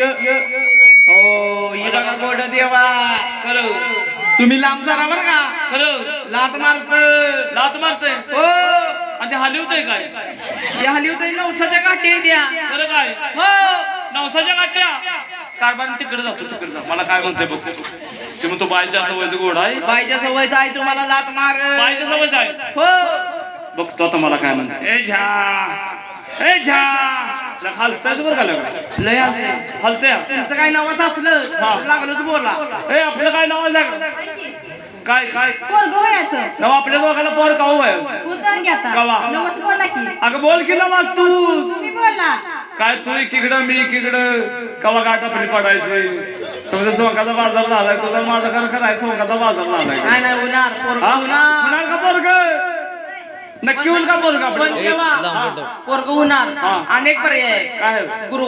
हो गोड देवा. खरं तुम्ही लांब सारा बर का. खरं लात मारत लात मारतय. हो. आणि ते हलवतय काय? या हली होत नवसाच्या काठी द्या खरं काय? हो. नवसाच्या गाठ्या कारभार तिकडे जातो तिकडे जा. मला काय म्हणतोय बघ ते म्हणतो बायच्या सवयचं गोड आहे. बाईच्या सवयचा आहे तुम्हाला लात मार. बायच्या सवयचं आहे. हो. बघतो आता मला काय म्हणतो ए झा. ए झा. हलतय बरं का? लगा लय आलते हलतय तुमचं काही नावाचं असलं हा. तर लागलंच बोला ए आपलं काय नाव आहे काय काय? पोरग नाव आपल्या दोघांना पोर का हो आहे? उतर घ्या आता. कवा? नवस बोला की. अगं बोल की नवाज तू. तुम्ही बोला काय तू एकीकडं मी एकीकडं कवा गाठा पली पडायचं समजा सोंगाचा बाजार झालाय तुझा माझा खरं खरं आहे सोंगाचा बाजार झालाय. नाही नाही होणार पोरग हा? होणार होणार का पोरग? नक्की होईल का पोरग पण पोरग होणार. हा. अनेक पर्याय काय? गुरु